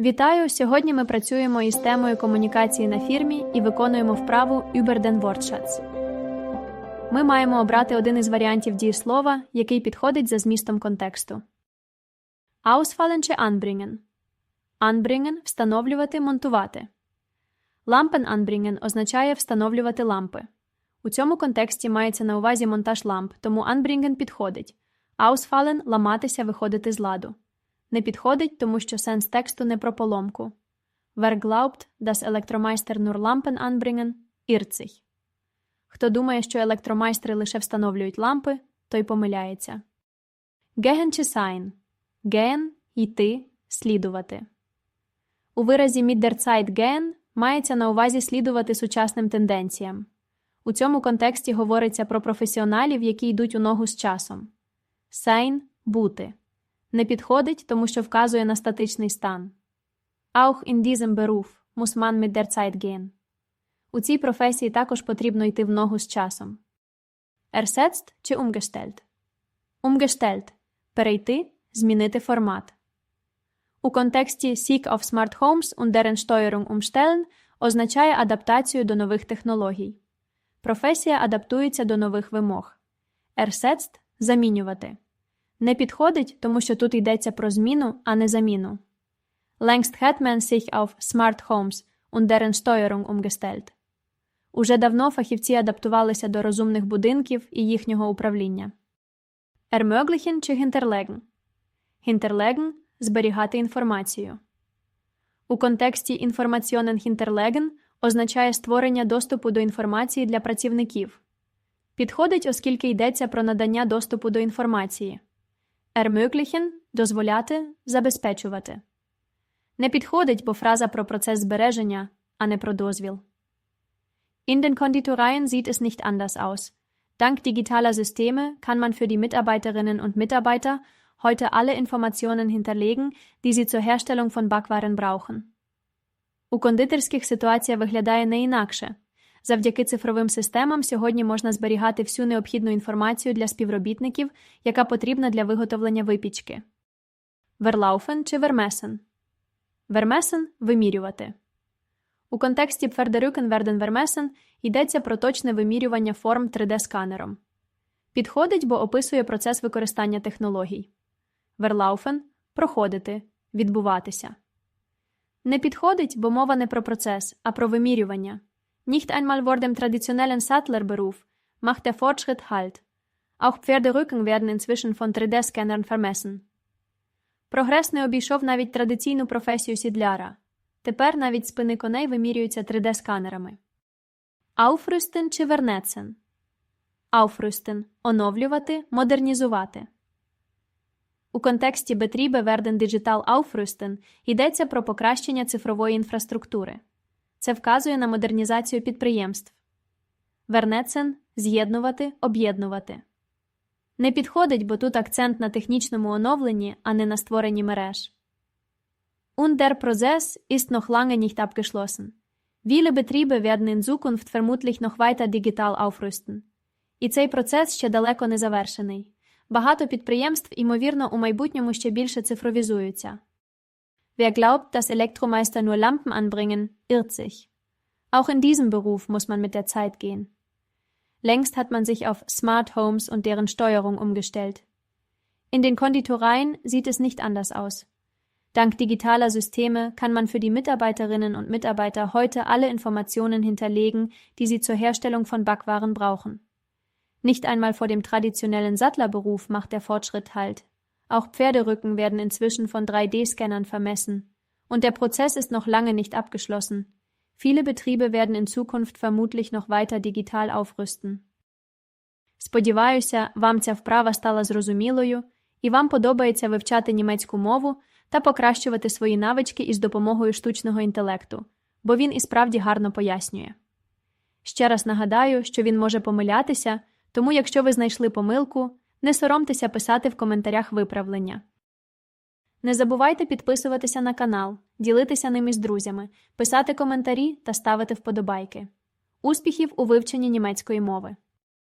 Вітаю! Сьогодні ми працюємо із темою комунікації на фірмі і виконуємо вправу Über den Wortschatz. Ми маємо обрати один із варіантів дієслова, який підходить за змістом контексту. Ausfallen чи anbringen. Anbringen – встановлювати, монтувати. Lampen anbringen означає встановлювати лампи. У цьому контексті мається на увазі монтаж ламп, тому anbringen підходить. Ausfallen – ламатися, виходити з ладу. Не підходить, тому що сенс тексту не про поломку. Wer glaubt, dass Elektromeister nur Lampen. Хто думає, що електромайстри лише встановлюють лампи, той помиляється. Gehen чи sein. Gehen – йти, слідувати. У виразі mit gehen мається на увазі слідувати сучасним тенденціям. У цьому контексті говориться про професіоналів, які йдуть у ногу з часом. Sein – бути. Не підходить, тому що вказує на статичний стан. Auch in diesem Beruf muss man mit der Zeit gehen. У цій професії також потрібно йти в ногу з часом. Ersetzt чи umgestellt? Umgestellt – перейти, змінити формат. У контексті Seek of Smart Homes und deren Steuerung umstellen означає адаптацію до нових технологій. Професія адаптується до нових вимог. Ersetzt – замінювати. Не підходить, тому що тут йдеться про зміну, а не заміну. Längst hat man sich auf Smart Homes und deren Steuerung umgestellt. Уже давно фахівці адаптувалися до розумних будинків і їхнього управління. Ermöglichen чи hinterlegen? Hinterlegen – зберігати інформацію. У контексті Informationen hinterlegen означає створення доступу до інформації для працівників. Підходить, оскільки йдеться про надання доступу до інформації. Ermöglichen – дозволяти, забезпечувати. Не підходить, бо фраза про процес збереження, а не про дозвіл. In den Konditoreien sieht es nicht anders aus. Dank digitaler Systeme kann man für die Mitarbeiterinnen und Mitarbeiter heute alle Informationen hinterlegen, die sie zur Herstellung von Backwaren brauchen. У кондитерських ситуація виглядає не інакше. Завдяки цифровим системам сьогодні можна зберігати всю необхідну інформацію для співробітників, яка потрібна для виготовлення випічки. Верлауфен чи вермесен. Вермесен вимірювати. У контексті Пфердерюкен Вермесен йдеться про точне вимірювання форм 3D-сканером. Підходить, бо описує процес використання технологій. Верлауфен проходити, відбуватися. Не підходить, бо мова не про процес, а про вимірювання. Nicht einmal vor dem traditionellen Sattlerberuf macht der Fortschritt Halt. Auch Pferderücken werden inzwischen von 3D-сканером vermessen. Прогрес не обійшов навіть традиційну професію сідляра. Тепер навіть спини коней вимірюються 3D-сканерами. Aufrüsten чи вернецен? Aufrüsten – оновлювати, модернізувати. У контексті Betriebe werden Digital Aufrüsten йдеться про покращення цифрової інфраструктури. Це вказує на модернізацію підприємств. Вернецен з'єднувати, об'єднувати. Не підходить, бо тут акцент на технічному оновленні, а не на створенні мереж. Und der Prozess ist noch lange nicht abgeschlossen. Viele Betriebe werden in Zukunft vermutlich. І цей процес ще далеко не завершений. Багато підприємств, ймовірно, у майбутньому ще більше цифровізуються. Wer glaubt, dass Elektromeister nur Lampen anbringen, irrt sich. Auch in diesem Beruf muss man mit der Zeit gehen. Längst hat man sich auf Smart Homes und deren Steuerung umgestellt. In den Konditoreien sieht es nicht anders aus. Dank digitaler Systeme kann man für die Mitarbeiterinnen und Mitarbeiter heute alle Informationen hinterlegen, die sie zur Herstellung von Backwaren brauchen. Nicht einmal vor dem traditionellen Sattlerberuf macht der Fortschritt Halt. Auch Pferderücken werden inzwischen von 3D-Scannern vermessen. Und der Prozess ist noch lange nicht abgeschlossen. Viele Betriebe werden in Zukunft vermutlich noch weiter digital aufrüsten. Сподіваюся, вам ця вправа стала зрозумілою, і вам подобається вивчати німецьку мову та покращувати свої навички із допомогою штучного інтелекту, бо він і справді гарно пояснює. Ще раз нагадаю, що він може помилятися, тому якщо ви знайшли помилку, не соромтеся писати в коментарях виправлення. Не забувайте підписуватися на канал, ділитися ним із друзями, писати коментарі та ставити вподобайки. Успіхів у вивченні німецької мови!